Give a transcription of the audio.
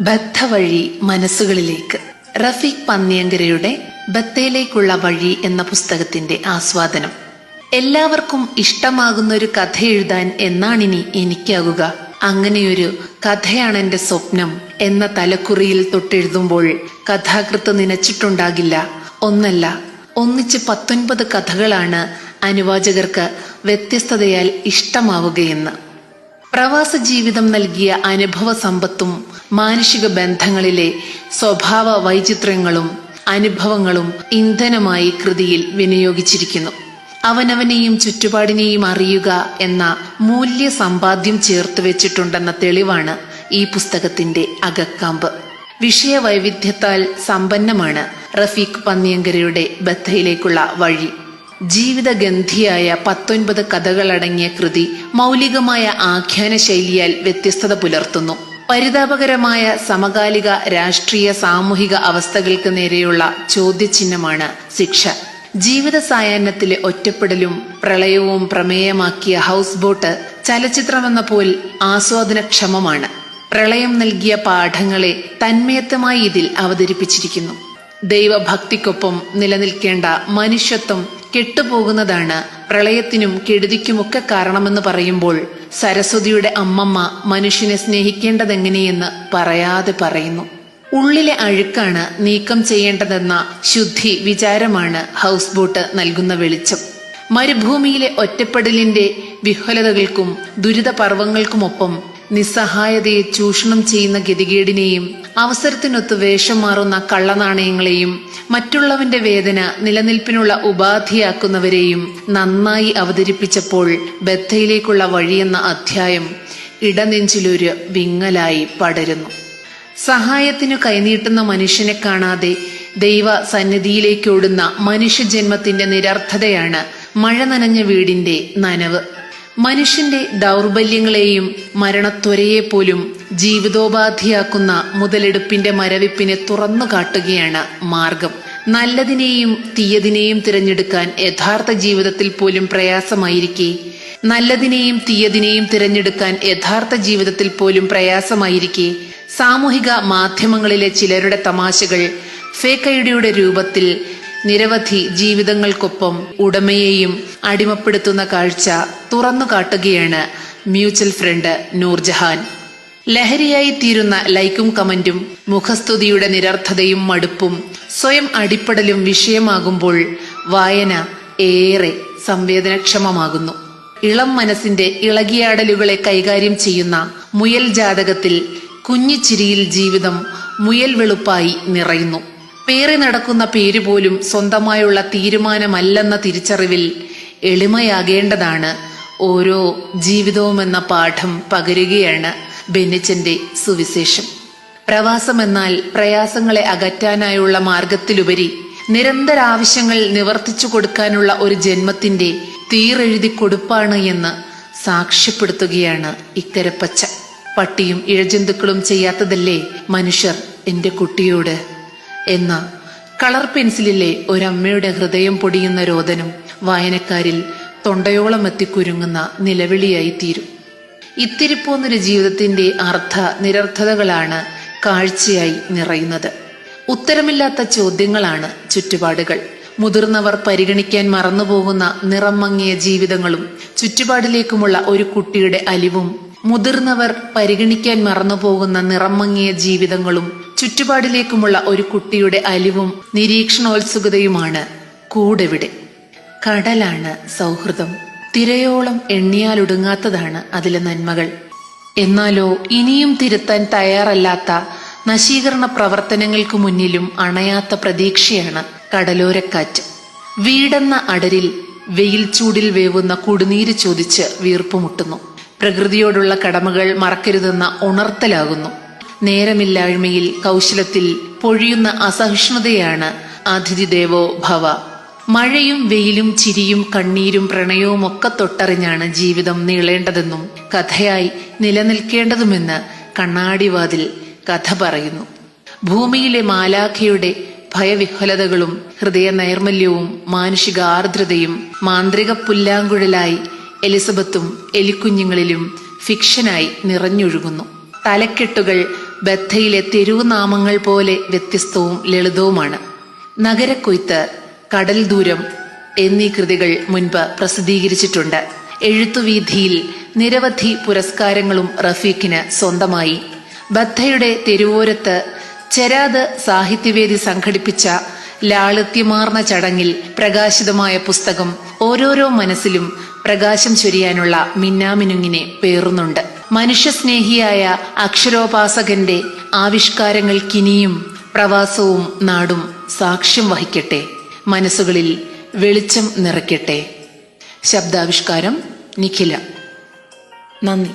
ബദ്ധ വഴി മനസ്സുകളിലേക്ക്. റഫീഖ് പന്നിയങ്കരയുടെ ബത്തയിലേക്കുള്ള വഴി എന്ന പുസ്തകത്തിന്റെ ആസ്വാദനം. എല്ലാവർക്കും ഇഷ്ടമാകുന്ന ഒരു കഥ എഴുതാൻ എന്നാണിനി എനിക്കാകുക. അങ്ങനെയൊരു കഥയാണ് എന്റെ സ്വപ്നം എന്ന തലക്കുറിയിൽ തൊട്ടെഴുതുമ്പോൾ കഥാകൃത്ത് നനച്ചിട്ടുണ്ടാകില്ല. ഒന്നല്ല ഒന്നിച്ച് പത്തൊൻപത് കഥകളാണ് അനുവാചകർക്ക് വ്യത്യസ്തതയാൽ ഇഷ്ടമാവുകയെന്ന്. പ്രവാസ ജീവിതം നൽകിയ അനുഭവ സമ്പത്തും മാനുഷിക ബന്ധങ്ങളിലെ സ്വഭാവ വൈചിത്ര്യങ്ങളും അനുഭവങ്ങളും ഇന്ധനമായി കൃതിയിൽ വിനിയോഗിച്ചിരിക്കുന്നു. അവനവനെയും ചുറ്റുപാടിനെയും അറിയുക എന്ന മൂല്യ സമ്പാദ്യം ചേർത്ത് വെച്ചിട്ടുണ്ടെന്ന തെളിവാണ് ഈ പുസ്തകത്തിന്റെ അകക്കാമ്പ്. വിഷയവൈവിധ്യത്താൽ സമ്പന്നമാണ് റഫീഖ് പന്നിയങ്കരയുടെ ബദ്ധയിലേക്കുള്ള വഴി. ജീവിതഗന്ധിയായ പത്തൊൻപത് കഥകളടങ്ങിയ കൃതി മൗലികമായ ആഖ്യാന ശൈലിയാൽ വ്യത്യസ്തത പുലർത്തുന്നു. പരിതാപകരമായ സമകാലിക രാഷ്ട്രീയ സാമൂഹിക അവസ്ഥകൾക്ക് നേരെയുള്ള ചോദ്യചിഹ്നമാണ് ശിക്ഷ. ജീവിത സായാഹ്നത്തിലെ ഒറ്റപ്പെടലും പ്രളയവും പ്രമേയമാക്കിയ ഹൗസ് ബോട്ട് ചലച്ചിത്രമെന്ന പോൽ ആസ്വാദനക്ഷമമാണ്. പ്രളയം നൽകിയ പാഠങ്ങളെ തന്മയത്തമായി ഇതിൽ അവതരിപ്പിച്ചിരിക്കുന്നു. ദൈവഭക്തിക്കൊപ്പം നിലനിൽക്കേണ്ട മനുഷ്യത്വം കെട്ടുപോകുന്നതാണ് പ്രളയത്തിനും കെടുതിക്കുമൊക്കെ കാരണമെന്ന് പറയുമ്പോൾ സരസ്വതിയുടെ അമ്മമ്മ മനുഷ്യനെ സ്നേഹിക്കേണ്ടതെങ്ങനെയെന്ന് പറയാതെ പറയുന്നു. ഉള്ളിലെ അഴുക്കാണ് നീക്കം ചെയ്യേണ്ടതെന്ന ശുദ്ധി വിചാരമാണ് ഹൗസ് ബോട്ട് നൽകുന്ന വെളിച്ചം. മരുഭൂമിയിലെ ഒറ്റപ്പെടലിന്റെ വിഹ്വലതകൾക്കും ദുരിതപർവങ്ങൾക്കുമൊപ്പം നിസ്സഹായതയെ ചൂഷണം ചെയ്യുന്ന ഗതികേടിനെയും അവസരത്തിനൊത്ത് വേഷം മാറുന്ന കള്ളനാണയങ്ങളെയും മറ്റുള്ളവന്റെ വേദന നിലനിൽപ്പിനുള്ള ഉപാധിയാക്കുന്നവരെയും നന്നായി അവതരിപ്പിച്ചപ്പോൾ ബദ്ധയിലേക്കുള്ള വഴിയെന്ന അധ്യായം ഇടനെഞ്ചിലൊരു വിങ്ങലായി പടരുന്നു. സഹായത്തിനു കൈനീട്ടുന്ന മനുഷ്യനെ കാണാതെ ദൈവ സന്നിധിയിലേക്കോടുന്ന മനുഷ്യജന്മത്തിന്റെ നിരർത്ഥതയാണ് മഴ നനഞ്ഞ വീടിന്റെ നനവ്. മനുഷ്യന്റെ ദൗർബല്യങ്ങളെയും മരണത്വരയെപ്പോലും ജീവിതോപാധിയാക്കുന്ന മുതലെടുപ്പിന്റെ മരവിപ്പിനെ തുറന്നു കാട്ടുകയാണ് മാർഗം. നല്ലതിനെയും തീയതിനെയും തിരഞ്ഞെടുക്കാൻ യഥാർത്ഥ ജീവിതത്തിൽ പോലും പ്രയാസമായിരിക്കെ. നല്ലതിനെയും തീയതിനെയും തിരഞ്ഞെടുക്കാൻ യഥാർത്ഥ ജീവിതത്തിൽ പോലും പ്രയാസമായിരിക്കെ. സാമൂഹിക മാധ്യമങ്ങളിലെ ചിലരുടെ തമാശകൾ ഫേക്ക് ഐഡിയുടെ രൂപത്തിൽ നിരവധി ജീവിതങ്ങൾക്കൊപ്പം ഉടമയെയും അടിമപ്പെടുത്തുന്ന കാഴ്ച തുറന്നു കാട്ടുകയാണ് മ്യൂച്വൽ ഫ്രണ്ട് നൂർജഹാൻ. ലഹരിയായി തീരുന്ന ലൈക്കും കമന്റും മുഖസ്തുതിയുടെ നിരർത്ഥതയും മടുപ്പും സ്വയം അടിപ്പടലും വിഷയമാകുമ്പോൾ വായന ഏറെ സംവേദനക്ഷമമാകുന്നു. ഇളം മനസ്സിന്റെ ഇളകിയാടലുകളെ കൈകാര്യം ചെയ്യുന്ന മുയൽ ജാതകത്തിൽ കുഞ്ഞിച്ചിരിയിൽ ജീവിതം മുയൽ വെളുപ്പായി നിറയുന്നു. പേറി നടക്കുന്ന പേര് പോലും സ്വന്തമായുള്ള തീരുമാനമല്ലെന്ന തിരിച്ചറിവിൽ എളിമയാകേണ്ടതാണ് ഓരോ ജീവിതവുമെന്ന പാഠം പകരുകയാണ് ബെന്നിച്ചന്റെ സുവിശേഷം. പ്രവാസമെന്നാൽ പ്രയാസങ്ങളെ അകറ്റാനായുള്ള മാർഗത്തിലുപരി നിരന്തര ആവശ്യങ്ങൾ നിവർത്തിച്ചു കൊടുക്കാനുള്ള ഒരു ജന്മത്തിന്റെ തീരെഴുതി കൊടുപ്പാണ് എന്ന് സാക്ഷ്യപ്പെടുത്തുകയാണ് ഇക്കരപ്പച്ച. പട്ടിയും ഇഴജന്തുക്കളും ചെയ്യാത്തതല്ലേ മനുഷ്യർ എന്റെ കുട്ടിയോട്? എന്ന കളർ പെൻസിലിലെ ഒരമ്മയുടെ ഹൃദയം പൊടിയുന്ന രോദനം വായനക്കാരിൽ തൊണ്ടയോളം എത്തിക്കുരുങ്ങുന്ന നിലവിളിയായി തീരും ഇത്തിരിപ്പോന്നൊരു ജീവിതത്തിന്റെ അർത്ഥ നിരർത്ഥതകളാണ് കാഴ്ചയായി നിറയുന്നത്. ഉത്തരമില്ലാത്ത ചോദ്യങ്ങളാണ് ചുറ്റുപാടുകൾ. മുതിർന്നവർ പരിഗണിക്കാൻ മറന്നുപോകുന്ന നിറം മങ്ങിയ ജീവിതങ്ങളും ചുറ്റുപാടിലേക്കുമുള്ള ഒരു കുട്ടിയുടെ അലിവും മുതിർന്നവർ പരിഗണിക്കാൻ മറന്നുപോകുന്ന പോകുന്ന നിറമങ്ങിയ ജീവിതങ്ങളും ചുറ്റുപാടിലേക്കുമുള്ള ഒരു കുട്ടിയുടെ അലിവും നിരീക്ഷണോത്സുകതയുമാണ് കൂടെവിടെ. കടലാണ് സൗഹൃദം. തിരയോളം എണ്ണിയാലൊടുങ്ങാത്തതാണ് അതിലെ നന്മകൾ. എന്നാലോ ഇനിയും തിരുത്താൻ തയ്യാറല്ലാത്ത നശീകരണ പ്രവർത്തനങ്ങൾക്ക് മുന്നിലും അണയാത്ത പ്രതീക്ഷയാണ് കടലോരക്കാറ്റ്. വീടെന്ന അടരിൽ വെയിൽ ചൂടിൽ വേവുന്ന കുടുനീര് ചോദിച്ച് വീർപ്പുമുട്ടുന്നു. പ്രകൃതിയോടുള്ള കടമകൾ മറക്കരുതെന്ന ഉണർത്തലാകുന്നു. നേരമില്ലായ്മയിൽ കൗശലത്തിൽ പൊഴിയുന്ന അസഹിഷ്ണുതയാണ് അതിഥി ദേവോ ഭവ. മഴയും വെയിലും ചിരിയും കണ്ണീരും പ്രണയവും ഒക്കെ തൊട്ടറിഞ്ഞാണ് ജീവിതം നീളേണ്ടതെന്നും കഥയായി നിലനിൽക്കേണ്ടതുമെന്ന് കണ്ണാടിവാതിൽ കഥ പറയുന്നു. ഭൂമിയിലെ മാലാഖയുടെ ഭയവിഹ്വലതകളും ഹൃദയ നൈർമല്യവും മാനുഷിക ആർദ്രതയും മാന്ത്രിക പുല്ലാങ്കുഴലായി എലിസബത്തും എലിക്കുഞ്ഞുങ്ങളിലും ഫിക്ഷനായി നിറഞ്ഞൊഴുകുന്നു. തലക്കെട്ടുകൾ ബദ്ധയിലെ തെരുവുനാമങ്ങൾ പോലെ വ്യത്യസ്തവും ലളിതവുമാണ്. നഗരക്കൊയ്ത്ത് കടൽ ദൂരം എന്നീ കൃതികൾ മുൻപ് പ്രസിദ്ധീകരിച്ചിട്ടുണ്ട്. എഴുത്തുവീഥിയിൽ നിരവധി പുരസ്കാരങ്ങളും റഫീഖിന് സ്വന്തമായി. ബദ്ധയുടെ തെരുവോരത്ത് ചെരാത് സാഹിത്യവേദി സംഘടിപ്പിച്ച ലാളിത്യമാർന്ന ചടങ്ങിൽ പ്രകാശിതമായ പുസ്തകം ഓരോരോ മനസ്സിലും പ്രകാശം ചൊരിയാനുള്ള മിന്നാമിനുങ്ങിനെ പേറുന്നുണ്ട്. മനുഷ്യസ്നേഹിയായ അക്ഷരോപാസകന്റെ ആവിഷ്കാരങ്ങൾക്കിനിയും പ്രവാസവും നാടും സാക്ഷ്യം വഹിക്കട്ടെ. മനസ്സുകളിൽ വെളിച്ചം നിറയ്ക്കട്ടെ. ശബ്ദാവിഷ്കാരം നിഖില. നന്ദി.